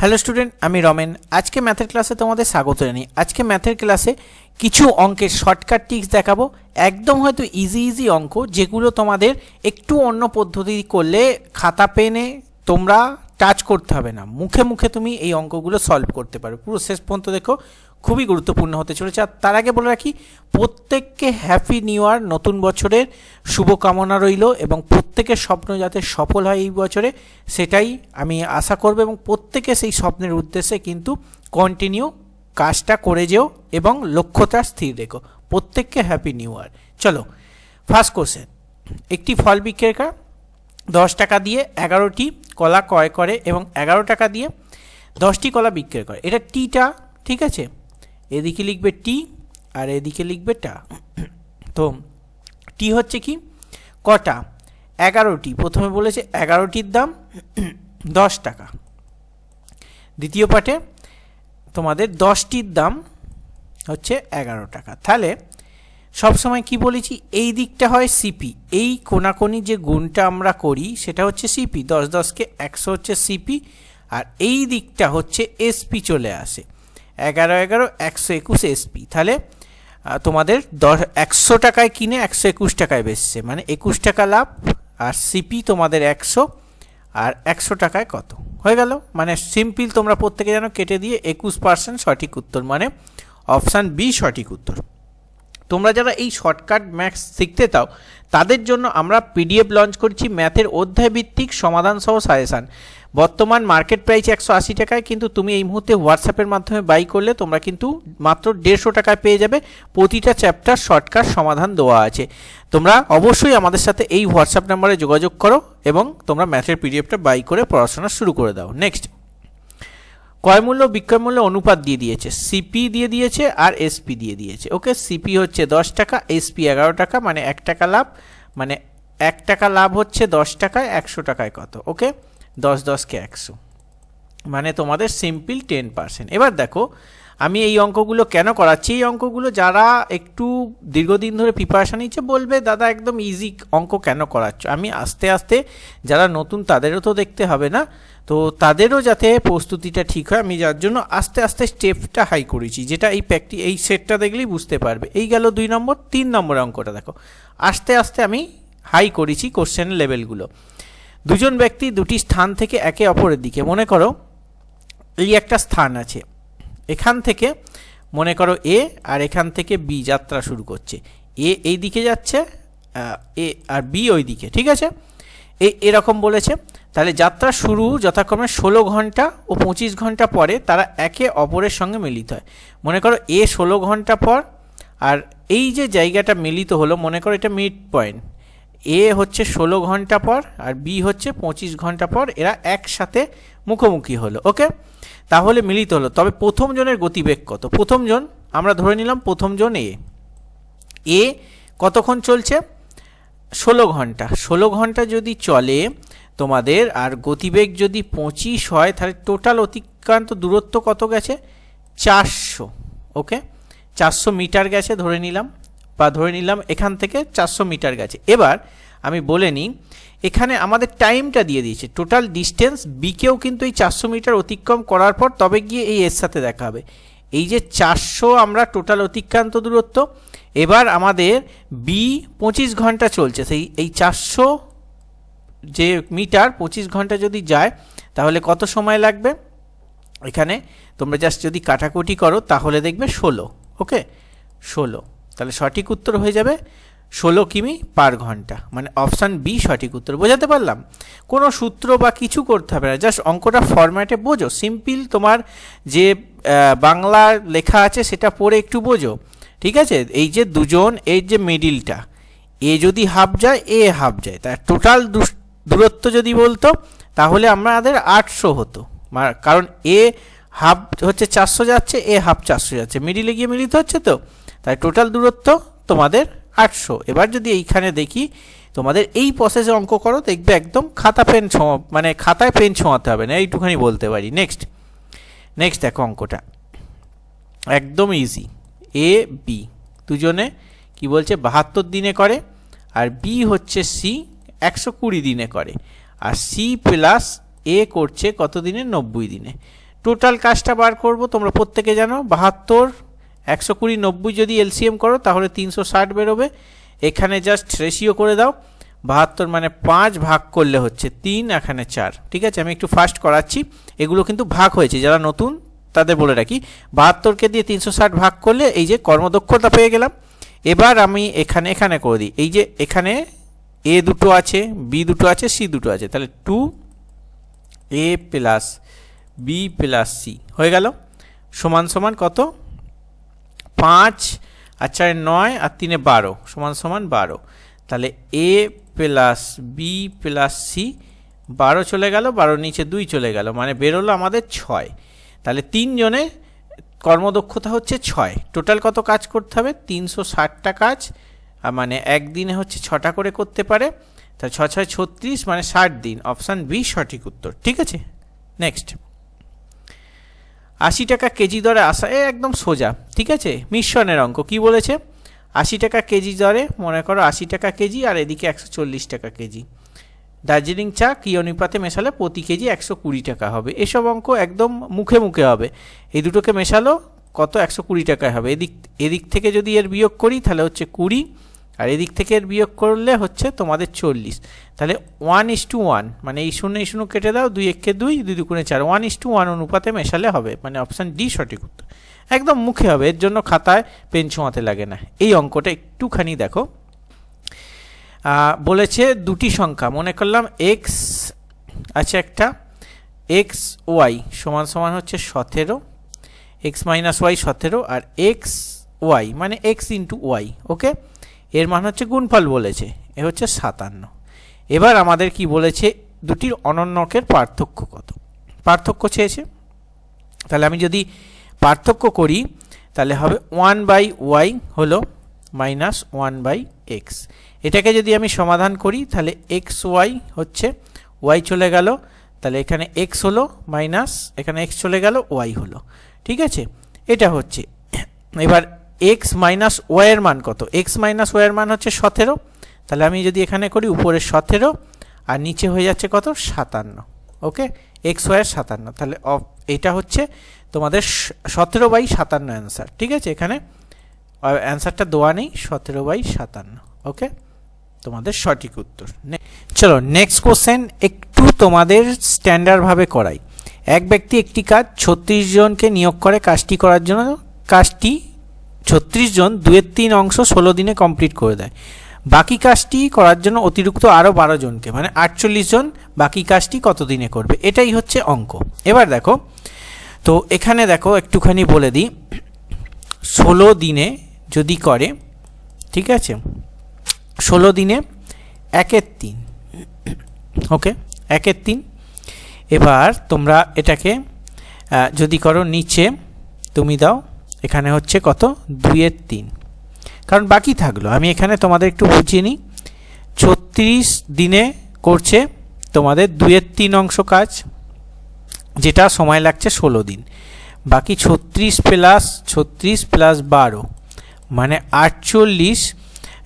Hello student আমি রমেন। আজকে ম্যাথের ক্লাসে তোমাদের স্বাগত জানাই। আজকে ম্যাথের ক্লাসে কিছু অঙ্কের শর্টকাট টিপস দেখাবো। একদম হয়তো ইজি ইজি অঙ্ক, যেগুলো তোমাদের একটু অন্য পদ্ধতি করলে খাতা পেনে তোমরা টাচ করতে হবে না। মুখে মুখে তুমি এই অঙ্কগুলো সলভ করতে পারো। পুরো শেষ পর্যন্ত দেখো। খুবই গুরুত্বপূর্ণ হতে চলেছে। আর তার আগে বলে রাখি, প্রত্যেককে হ্যাপি নিউ ইয়ার নতুন বছরের শুভকামনা রইল এবং প্রত্যেকের স্বপ্ন যাতে সফল হয় এই বছরে, সেটাই আমি আশা করব এবং প্রত্যেকে সেই স্বপ্নের উদ্দেশ্যে কিন্তু কন্টিনিউ কাজটা করে যেও এবং লক্ষ্যটা স্থির রেখো। প্রত্যেককে হ্যাপি নিউ ইয়ার চলো ফার্স্ট কোশ্চেন একটি ফল বিক্রেতা দশ টাকা দিয়ে এগারোটি কলা ক্রয় করে এবং এগারো টাকা দিয়ে দশটি কলা বিক্রয় করে। এটা টিটা ঠিক আছে? এদিকে লিখবে টি আর এদিকে লিখবে টা। তো টি হচ্ছে কি? কটা? এগারোটি। প্রথমে বলেছে এগারোটির দাম দশ টাকা। দ্বিতীয় পাঠে তোমাদের দশটির দাম হচ্ছে এগারো টাকা। তাহলে সবসময় কি বলেছি? এই দিকটা হয় সিপি এই কোনাকোনি যে গুণটা আমরা করি, সেটা হচ্ছে সিপি দশ দশকে একশো হচ্ছে সিপি আর এই দিকটা হচ্ছে এসপি চলে আসে। এগারো এগারো, একশো একুশ এসপি তাহলে তোমাদের দশ, একশো টাকায় কিনে একশো একুশ টাকায় বেচছে। মানে একুশ টাকা লাভ আর সিপি তোমাদের একশো, আর একশো টাকায় কত? হয়ে গেল? মানে সিম্পল তোমরা প্রত্যেকে যেন কেটে দিয়ে একুশ পার্সেন্ট সঠিক উত্তর। মানে অপশান বি, সঠিক উত্তর। তোমরা যারা এই শর্টকাট ম্যাথস শিখতে চাও, তাদের জন্য আমরা পিডিএফ লঞ্চ করছি ম্যাথের অধ্যায় ভিত্তিক সমাধান সহ সাজেশান। বর্তমান মার্কেট প্রাইস একশো আশি টাকায়, কিন্তু তুমি এই মুহূর্তে হোয়াটসঅ্যাপের মাধ্যমে বাই করলে তোমরা কিন্তু মাত্র দেড়শো টাকায় পেয়ে যাবে। প্রতিটা চ্যাপ্টার শর্টকাট সমাধান দেওয়া আছে। তোমরা অবশ্যই আমাদের সাথে এই হোয়াটসঅ্যাপ নাম্বারে যোগাযোগ করো এবং তোমরা ম্যাথের পিডিএফটা বাই করে পড়াশোনা শুরু করে দাও। নেক্সট ক্রয় মূল্য, বিক্রয় মূল্য অনুপাত দিয়ে দিয়েছে। সিপি দিয়ে দিয়েছে আর এসপি দিয়ে দিয়েছে। ওকে সিপি হচ্ছে দশ টাকা এসপি এগারো টাকা মানে এক টাকা লাভ মানে এক টাকা লাভ হচ্ছে দশ টাকায় একশো টাকায় কত? ওকে দশ দশকে একশো। মানে তোমাদের সিম্পল টেন পার্সেন্ট এবার দেখো, আমি এই অঙ্কগুলো কেন করাচ্ছি? এই অঙ্কগুলো যারা একটু দীর্ঘদিন ধরে প্রিপারেশান নিচ্ছে, বলবে, দাদা, একদম ইজি অঙ্ক কেন করাচ্ছ? আমি আস্তে আস্তে, যারা নতুন তাদেরও তো দেখতে হবে না, তো তাদেরও যাতে প্রস্তুতিটা ঠিক হয়, আমি যার জন্য আস্তে আস্তে স্টেপটা হাই করেছি, যেটা এই প্র্যাকটি এই সেটটা দেখলেই বুঝতে পারবে। এই গেল দুই নম্বর, তিন নম্বর অঙ্কটা দেখো। আস্তে আস্তে আমি হাই করেছি কোশ্চেনের লেভেলগুলো দুজন ব্যক্তি দুটি স্থান থেকে একে অপরের দিকে। মনে করো, এই একটা স্থান আছে। এখান থেকে মনে করো এ আর এখান থেকে বি যাত্রা শুরু করছে। এ এই দিকে যাচ্ছে এ আর বি ওই দিকে, ঠিক আছে? এই এরকম বলেছে। তাহলে যাত্রা শুরু যথাক্রমে ষোলো ঘণ্টা ও পঁচিশ ঘণ্টা পরে তারা একে অপরের সঙ্গে মিলিত হয়। মনে করো এ ষোলো ঘণ্টা পর আর এই যে জায়গাটা মিলিত হলো, মনে করো এটা মিড পয়েন্ট এ হচ্ছে ষোলো ঘণ্টা পর আর বি হচ্ছে পঁচিশ ঘণ্টা পর, এরা একসাথে মুখোমুখি হলো, ওকে? তাহলে মিলিত হলো। তবে প্রথম জনের গতিবেগ কত? প্রথম জন, আমরা ধরে নিলাম প্রথম জন এ। এ কতক্ষণ চলছে? ষোলো ঘণ্টা। ষোলো ঘণ্টা যদি চলে তোমাদের, আর গতিবেগ যদি পঁচিশ হয়, তাহলে টোটাল অতিক্রান্ত দূরত্ব কত গেছে? চারশো, ওকে? চারশো মিটার গেছে, ধরে নিলাম। বা ধরে নিলাম এখান থেকে চারশো মিটার গেছে। এবার আমি বলে নিই, এখানে আমাদের টাইমটা দিয়ে দিয়েছে। টোটাল ডিস্টেন্স বিকেও কিন্তু এই চারশো মিটার অতিক্রম করার পর তবে গিয়ে এই এর সাথে দেখা হবে। এই যে চারশো আমরা টোটাল অতিক্রান্ত দূরত্ব, এবার আমাদের বি পঁচিশ ঘণ্টা চলছে। সেই এই চারশো যে মিটার পঁচিশ ঘণ্টা যদি যায়, তাহলে কত সময় লাগবে? এখানে তোমরা জাস্ট যদি কাটাকুটি করো, তাহলে দেখবে ষোলো ওকে ষোলো। তাহলে সঠিক উত্তর হয়ে যাবে ষোলো কিমি পার ঘণ্টা। মানে অপশান বি সঠিক উত্তর। বোঝাতে পারলাম? কোনো সূত্র বা কিছু করতে হবে না। জাস্ট অঙ্কটা ফরম্যাটে বোঝো। সিম্পল তোমার যে বাংলা লেখা আছে সেটা পড়ে একটু বোঝো। ঠিক আছে? এই যে দুজন, এই যে মিডিলটা, এ যদি হাফ যায়, এ হাফ যায়। তার টোটাল দূরত্ব যদি বলতো, তাহলে আমাদের আটশো হতো। কারণ এ হাফ হচ্ছে চারশো যাচ্ছে, এ হাফ চারশো যাচ্ছে। মিডিলে গিয়ে মিলিত হচ্ছে তো? তাই টোটাল দূরত্ব তোমাদের আটশো। এবার যদি এইখানে দেখি, তোমাদের এই প্রসেসে অঙ্ক করো, দেখবে একদম খাতা পেন ছোঁয়া মানে খাতায় পেন ছোঁয়াতে হবে না, এইটুখানি বলতে পারি। নেক্সট নেক্সট দেখো অঙ্কটা। একদম ইজি এ বি দুজনে কি বলছে? বাহাত্তর দিনে করে, আর বি হচ্ছে সি একশো কুড়ি দিনে করে। আর সি প্লাস এ করছে কত দিনে? নব্বই দিনে। টোটাল কাজটা বার করব, তোমরা প্রত্যেকে জানো, বাহাত্তর একশো কুড়ি নব্বই যদি এলসিএম করো, তাহলে তিনশো ষাট বেরোবে। এখানে জাস্ট রেশিও করে দাও। বাহাত্তর মানে পাঁচ ভাগ করলে হচ্ছে তিন, এখানে চার। ঠিক আছে? আমি একটু ফাস্ট করাচ্ছি। এগুলো কিন্তু ভাগ হয়েছে। যারা নতুন, তাদের বলে রাখি। বাহাত্তরকে দিয়ে তিনশো ষাট ভাগ করলে এই যে কর্মদক্ষতা পেয়ে গেলাম। এবার আমি এখানে এখানে করে দিই। এই যে এখানে এ দুটো আছে, বি দুটো আছে, সি দুটো আছে। তাহলে two A plus B plus C. হয়ে গেল? সমান সমান কত? পাঁচ আর চারে নয় আর তিনে বারো, সমান সমান বারো। তাহলে A plus B plus C বারো চলে গেল, বারো নিচে দুই চলে গেল মানে বেরোলো আমাদের ছয়। তাহলে তিনজনে কর্মদক্ষতা হচ্ছে ছয়। টোটাল কত কাজ করতে হবে? তিনশো ষাটটা কাজ মানে একদিনে হচ্ছে ছটা করে করতে পারে। তা ছ ছয় ছত্রিশ মানে ষাট দিন। অপশান বি সঠিক উত্তর। ঠিক আছে? নেক্সট আশি টাকা কেজি দরে আসা, এ একদম সোজা। ঠিক আছে? মিশ্রণের অঙ্ক, কি বলেছে? আশি টাকা কেজি দরে, মনে করো আশি টাকা কেজি, আর এদিকে একশো চল্লিশ টাকা কেজি। দার্জিলিং চা কি অনুপাতে মেশালে প্রতি কেজি একশো কুড়ি টাকা হবে। এসব অঙ্ক একদম মুখে মুখে হবে। এই দুটোকে মেশালো, কত? একশো কুড়ি টাকায় হবে। এদিক এদিক থেকে যদি এর বিয়োগ করি, তাহলে হচ্ছে কুড়ি। আর এদিক থেকে বিয়োগ করলে হচ্ছে তোমাদের চল্লিশ। তাহলে ওয়ান ইস টু ওয়ান মানে এই শূন্য এই শূন্য কেটে দাও, দুই একে দুই দুই দুগুণে চার। ওয়ান ইস টু ওয়ান অনুপাতে মেশালে হবে মানে অপশান ডি সঠিক উত্তর। একদম মুখে হবে, এর জন্য খাতায় পেন ছোঁয়াতে লাগে না। এই অঙ্কটা একটুখানি দেখো। বলেছে দুটি সংখ্যা, মনে করলাম এক্স আছে একটা এক্স ওয়াই সমান সমান হচ্ছে সতেরো এক্স মাইনাস ওয়াই সতেরো, আর এক্স ওয়াই মানে এক্স ইন্টু ওয়াই ওকে এর মান হচ্ছে গুণফল বলেছে, এ হচ্ছে সাতান্ন। এবার আমাদের কি বলেছে, দুটির অনন্যকের পার্থক্য কত? পার্থক্য চেয়েছে? তাহলে আমি যদি পার্থক্য করি, তাহলে হবে ওয়ান বাই ওয়াই হলো মাইনাস ওয়ান বাই এক্স। এটাকে যদি আমি সমাধান করি, তাহলে এক্স ওয়াই হচ্ছে ওয়াই চলে গেল, তাহলে এখানে এক্স হলো মাইনাস, এখানে এক্স চলে গেল, ওয়াই হলো। ঠিক আছে? এটা হচ্ছে। এবার এক্স মাইনাস ওয়াইয়ের মান কত? এক্স মাইনাস ওয়াইয়ের মান হচ্ছে সতেরো। তাহলে আমি যদি এখানে করি, উপরে সতেরো, আর নিচে হয়ে যাচ্ছে কত? সাতান্ন। ওকে? এক্স ওয়াইয়ের সাতান্ন। তাহলে অফ, এটা হচ্ছে তোমাদের সতেরো বাই সাতান্ন অ্যান্সার ঠিক আছে? এখানে অ্যান্সারটা দেওয়া নেই। সতেরো বাই সাতান্ন। ওকে? তোমাদের সঠিক উত্তর। চলো নেক্সট কোশ্চেন একটু তোমাদের স্ট্যান্ডার্ডভাবে করাই। এক ব্যক্তি একটি কাজ ছত্রিশ জনকে নিয়োগ করে, কাজটি করার জন্য, কাজটি ছত্রিশ জন দুয়ের তিন অংশ ষোলো দিনে কমপ্লিট করে দেয়। বাকি কাজটি করার জন্য অতিরিক্ত আরও বারো জনকে মানে আটচল্লিশ জন বাকি কাজটি কত দিনে করবে? এটাই হচ্ছে অঙ্ক। এবার দেখো, তো এখানে দেখো একটুখানি বলে দিই, ষোলো দিনে যদি করে, ঠিক আছে? ষোলো দিনে একের তিন, ওকে? একের তিন। এবার তোমরা এটাকে যদি করো নিচে, তুমি দাও এখানে হচ্ছে কত? দুইয়ের তিন। কারণ বাকি থাকল। আমি এখানে তোমাদের একটু বুঝিয়ে নিই। ছত্রিশ দিনে করছে তোমাদের দুইয়ের তিন অংশ কাজ, যেটা সময় লাগছে ষোলো দিন। বাকি ছত্রিশ প্লাস ছত্রিশ প্লাস বারো মানে আটচল্লিশ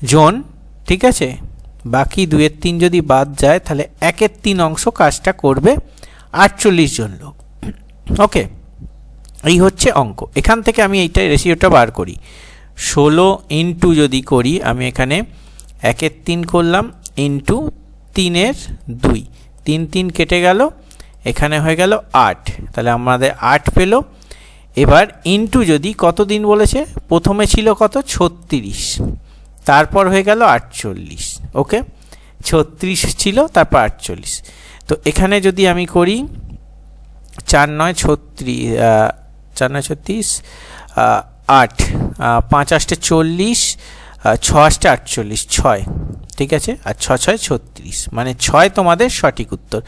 জন, ঠিক আছে? বাকি দুয়ের তিন যদি বাদ যায়, তাহলে একের তিন অংশ কাজটা করবে আটচল্লিশ জন লোক। ওকে? এই হচ্ছে অঙ্ক। এখান থেকে আমি এইটা রেশিওটা বার করি। ষোলো ইন্টু যদি করি, আমি এখানে একের তিন করলাম ইন্টু তিনের দুই। তিন তিন কেটে গেল, এখানে হয়ে গেল আট। তাহলে আমাদের আট পেল। এবার ইন্টু যদি কত দিন বলেছে? প্রথমে ছিল কত? ছত্রিশ। তারপর হয়ে গেল আটচল্লিশ। ওকে? ছত্রিশ ছিল, তারপর আটচল্লিশ। তো এখানে যদি আমি করি, চার নয় ছত্রিশ চার নয় ছত্রিশ আট পাঁচ আষ্টে চল্লিশ ছ আষ্টে আটচল্লিশ, ছয়, ঠিক আছে? আর ছ ছয় ছত্রিশ মানে ছয় তোমাদের সঠিক উত্তর।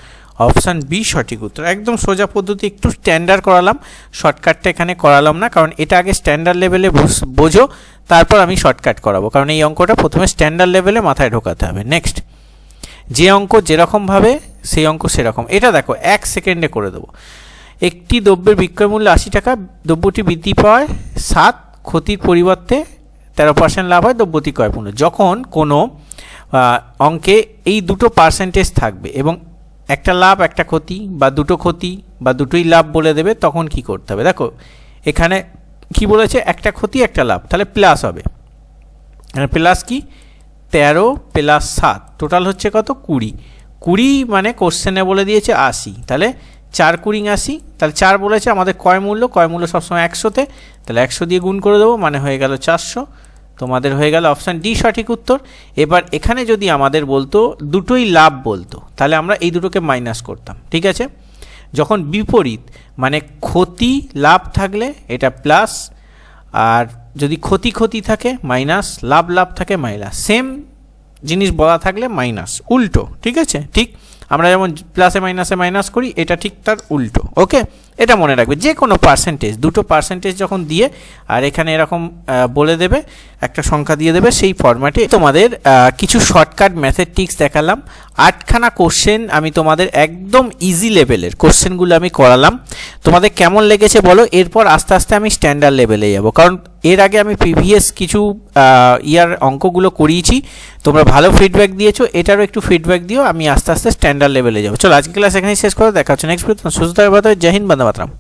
অপশান বি, সঠিক উত্তর। একদম সোজা পদ্ধতি, একটু স্ট্যান্ডার্ড করালাম। শর্টকাটটা এখানে করালাম না, কারণ এটা আগে স্ট্যান্ডার্ড লেভেলে বোঝো তারপর আমি শর্টকাট করাবো। কারণ এই অঙ্কটা প্রথমে স্ট্যান্ডার্ড লেভেলে মাথায় ঢোকাতে হবে। নেক্সট যে অঙ্ক যেরকমভাবে সেই অঙ্ক সেরকম। এটা দেখো, এক সেকেন্ডে করে দেবো। একটি দ্রব্যের বিক্রয় মূল্য আশি টাকা, দ্রব্যটি বৃদ্ধি পাওয়ায় সাত, ক্ষতির পরিবর্তে তেরো পার্সেন্ট লাভ হয়, দ্রব্যটি ক্রয় মূল্য। যখন কোনো অঙ্কে এই দুটো পার্সেন্টেজ থাকবে এবং একটা লাভ, একটা ক্ষতি বা দুটো ক্ষতি বা দুটোই লাভ বলে দেবে, তখন কি করতে হবে? দেখো, এখানে কি বলেছে? একটা ক্ষতি, একটা লাভ। তাহলে প্লাস হবে। প্লাস কি? তেরো প্লাস সাত। টোটাল হচ্ছে কত? কুড়ি। কুড়ি মানে কোশ্চেনে বলে দিয়েছে আশি। তাহলে চার কুড়ি আশি, তাহলে চার বলেছে আমাদের কয় মূল্য কয় মূল্য সবসময় একশোতে, তাহলে একশো দিয়ে গুণ করে দেবো মানে হয়ে গেল চারশো। তোমাদের হয়ে গেল অপশান ডি সঠিক উত্তর। এবার এখানে যদি আমাদের বলতো, দুটোই লাভ বলতো, তাহলে আমরা এই দুটোকে মাইনাস করতাম, ঠিক আছে? যখন বিপরীত মানে ক্ষতি লাভ থাকলে এটা প্লাস আর যদি ক্ষতি ক্ষতি থাকে মাইনাস লাভ লাভ থাকে মাইনাস সেম জিনিস বলা থাকলে মাইনাস উল্টো, ঠিক আছে? ঠিক? আমরা যেমন প্লাসে মাইনাসে মাইনাস করি এটা ঠিক তার উল্টো ওকে এটা মনে রাখবে যে কোনো পার্সেন্টেজ দুটো পার্সেন্টেজ যখন দিয়ে, আর এখানে এরকম বলে দেবে, একটা সংখ্যা দিয়ে দেবে সেই ফরম্যাটে তোমাদের কিছু শর্টকাট ম্যাথেটিক্স দেখালাম। আটখানা কোশ্চেন আমি তোমাদের একদম ইজি লেভেলের কোশ্চেনগুলো আমি করালাম। তোমাদের কেমন লেগেছে বলো? এরপর আস্তে আস্তে আমি স্ট্যান্ডার্ড লেভেলে যাব। কারণ এর আগে আমি প্রিভিয়াস কিছু ইয়ার অঙ্কগুলো করিয়েছি। তোমরা ভালো ফিডব্যাক দিয়েছ, এটারও একটু ফিডব্যাক দিও, আমি আস্তে আস্তে স্ট্যান্ডার্ড লেভেলে যাব। চলো আজকে ক্লাস এখানেই শেষ করো, দেখা হচ্ছে নেক্সট সুস্থ জয় হিন্দ মাতরম